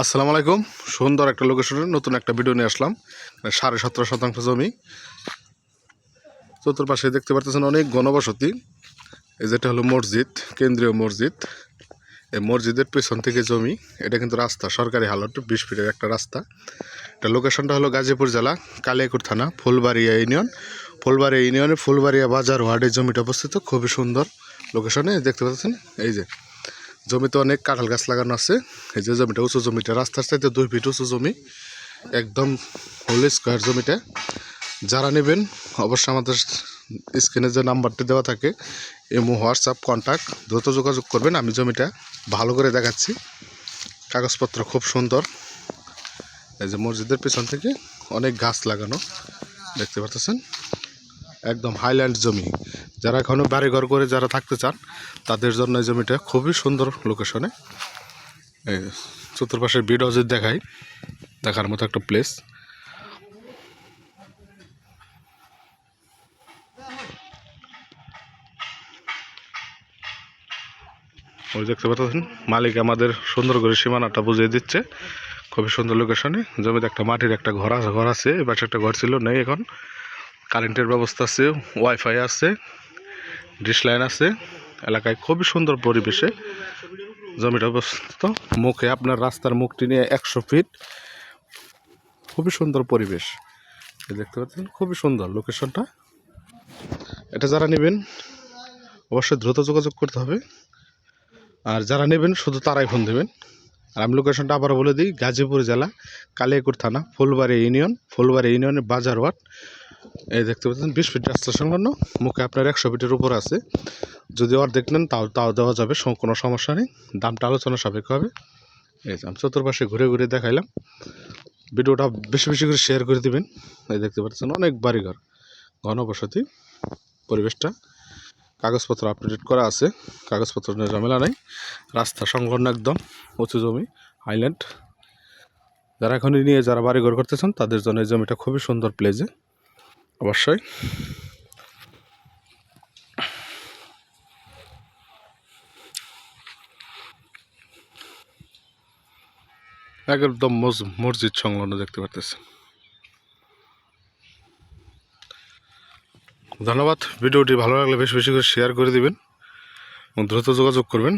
আসসালামু আলাইকুম। সুন্দর একটা লোকেশনে নতুন একটা ভিডিও নিয়ে আসলাম। মানে সাড়ে সতেরো শতাংশ জমি। চতুর্পাশে দেখতে পারতেছেন অনেক গণবসতি এই যেটা হলো মসজিদ, কেন্দ্রীয় মসজিদ। এই মসজিদের পেছন থেকে জমি। এটা কিন্তু রাস্তা, সরকারি হালট, বিশ ফিটের একটা রাস্তা। এটা লোকেশনটা হলো গাজীপুর জেলা কালিয়াকুর থানা, ফুলবাড়িয়া ইউনিয়ন। ফুলবাড়িয়া ইউনিয়নে ফুলবাড়িয়া বাজার ওয়ার্ডে জমিটা অবস্থিত। খুবই সুন্দর লোকেশনে দেখতে পাচ্ছেন? এই যে জমিতে অনেক কাঁঠাল গাছ লাগানো আছে। এই যে জমিটা উঁচু জমিটা, রাস্তার সাইডে দুই ফিট উঁচু জমি, একদম হোল স্কোয়ার জমিটা। যারা নেবেন, অবশ্যই আমাদের স্ক্রিনে যে নাম্বারটি দেওয়া থাকে এমো হোয়াটসঅ্যাপ কন্ট্যাক্ট দ্রুত যোগাযোগ করবেন। আমি জমিটা ভালো করে দেখাচ্ছি। কাগজপত্র খুব সুন্দর। এই যে মসজিদের পেছন থেকে অনেক গাছ লাগানো, দেখতে পাচ্ছেন একদম হাইল্যান্ড জমি। যারা এখনও বাড়িঘর করে যারা থাকতে চান, তাদের জন্য এই জমিটা খুবই সুন্দর লোকেশনে এই বিড অজিত দেখাই, দেখার মতো একটা প্লেস ওই দেখতে পাচ্ছেন, মালিক আমাদের সুন্দর করে সীমানাটা বুঝিয়ে দিচ্ছে। খুবই সুন্দর লোকেশনে জমিতে একটা মাটির একটা ঘর আছে ঘর আছে এ পাশে একটা ঘর ছিল, নেই এখন। কারেন্টের ব্যবস্থা আছে ওয়াইফাই আছে। ডিশ লাইন আছে। এলাকায় খুবই সুন্দর পরিবেশে জমিটা অবস্থিত। মুখে আপনার রাস্তার মুখটি নিয়ে একশো ফিট। খুবই সুন্দর পরিবেশ। দেখতে পাচ্ছেন, খুবই সুন্দর লোকেশনটা। এটা যারা নেবেন, অবশ্যই দ্রুত যোগাযোগ করতে হবে। আর যারা নেবেন, শুধু তারাই ফোন দেবেন। আর আমি লোকেশনটা আবার বলে দিই, গাজীপুর জেলা কালিয়াকুর থানা, ফুলবাড়ি ইউনিয়ন, ফুলবাড়ি ইউনিয়নের বাজার ওয়ার্ড। এই দেখতে পাচ্ছেন, বিশ ফিট রাস্তা সংলগ্ন, মুখে আপনার একশো ফিটের উপর আছে। যদি অর্ধেক নেন, তাও তাও দেওয়া যাবে কোনো সমস্যা নেই। দামটা আলোচনা সাপেক্ষ হবে। এই আমি চতুর্পাশে ঘুরে ঘুরে দেখাইলাম। ভিডিওটা বেশি বেশি করে শেয়ার করে দিবেন। এই দেখতে পাচ্ছেন, অনেক বাড়িঘর, ঘনবসতি, পরিবেশটা। কাগজপত্র আপডেট করা আছে। কাগজপত্র নিয়ে ঝামেলা নাই। রাস্তা সংলগ্ন একদম উঁচু জমি আইল্যান্ড যারা এখন নিয়ে যারা বাড়িঘর করতেছেন, তাদের জন্য এই জমিটা খুবই সুন্দর প্লেজে অবশ্যই। একদম মস- মসজিদ সংলগ্ন দেখতে পারতেছেন। ধন্যবাদ। ভিডিওটি ভালো লাগলে বেশ বেশি করে শেয়ার করে দিবেন এবং দ্রুত যোগাযোগ করবেন।